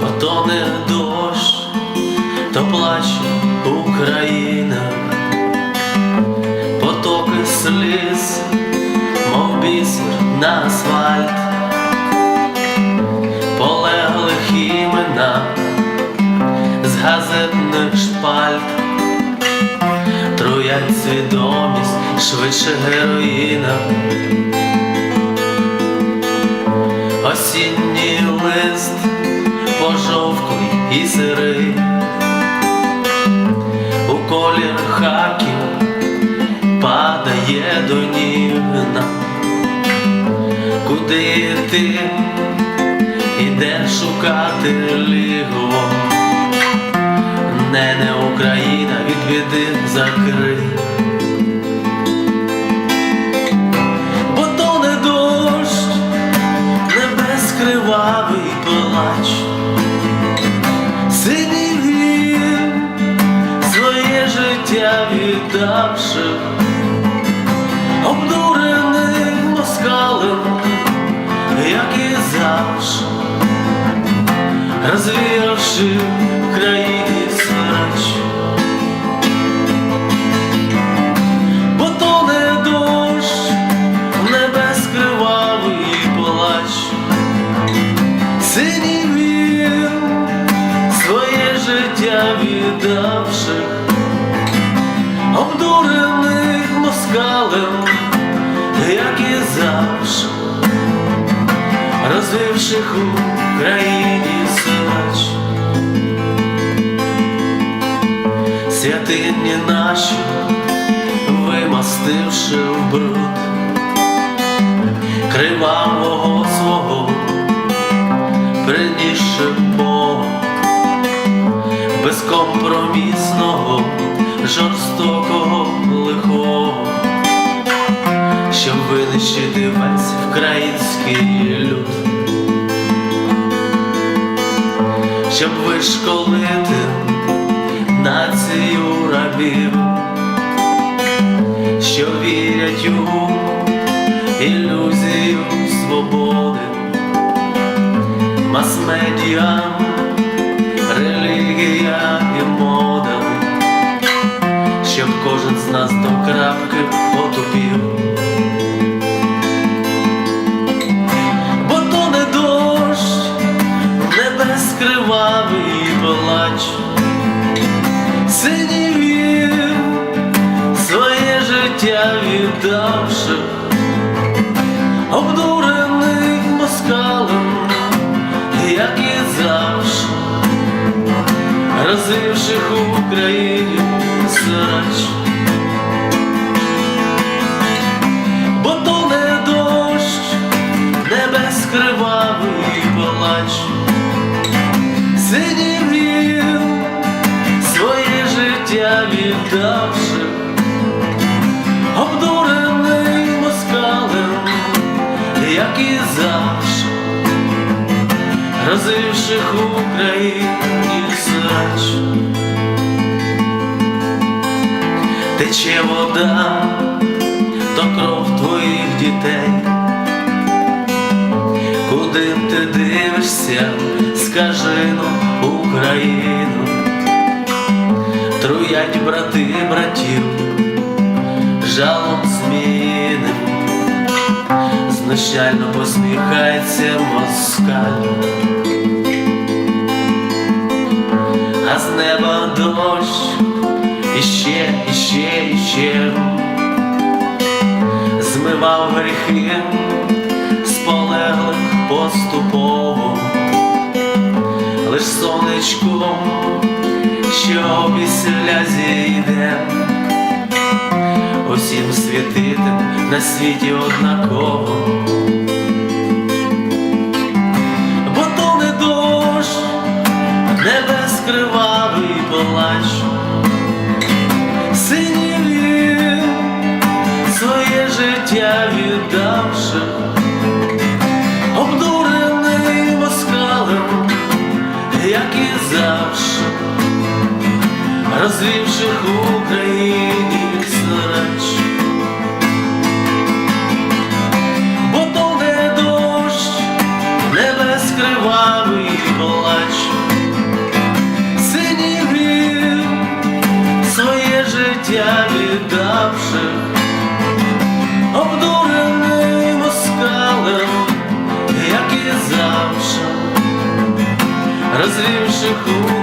Потоне дощ, то плаче Україна, потоки сліз, мов бісер на асфальт, полеглих імена з газетних шпальт, труять свідомість швидше героїна. Осінній лист пожовклий і сирий, у колір хакі падає до ніг нам. Куди йти, і де шукати лігво? Не не Україна від біди закрий. Кривавий плач, сидів він своє життя віддавши, обдурений москалем, як і завжди, розвіявши в віддавши, обдурених москалем, як і завжди, розвивших у країні срач. Святині наші вимастивши в бруд кривавого жорстокого лихого, щоб винищити весь український люд, щоб вишколити націю рабів що вірять у ілюзію свободи, мас-медіа, крапки потупів. Бо то не дощ, небес кривавий плач, синій він своє життя віддавши, обдурених москалем, як і завжди, розвивших Україні срач. Віддавши, обдурений москалем, як і завжди, розвивших Україні срач. Тече вода, то кров твоїх дітей. Куди ти дивишся, скажи ну, Україну, труять брати братів, жалом зміним, знущально посміхається москаль, а з неба дощ іще, іще, іще. Змивав гріхи сполеглих поступово, лиш сонечком, що після зійде, усім світити на світі однаково. Бо то не дощ, небес кривавий плач, синій він своє життя віддавши, обдурений москалем, як і завжди, розвівших Україні срач. Бо то не дощ, не без кривавий плач, синів своє життя віддавши, обдуреним оскалем, як і завжди, розвівши.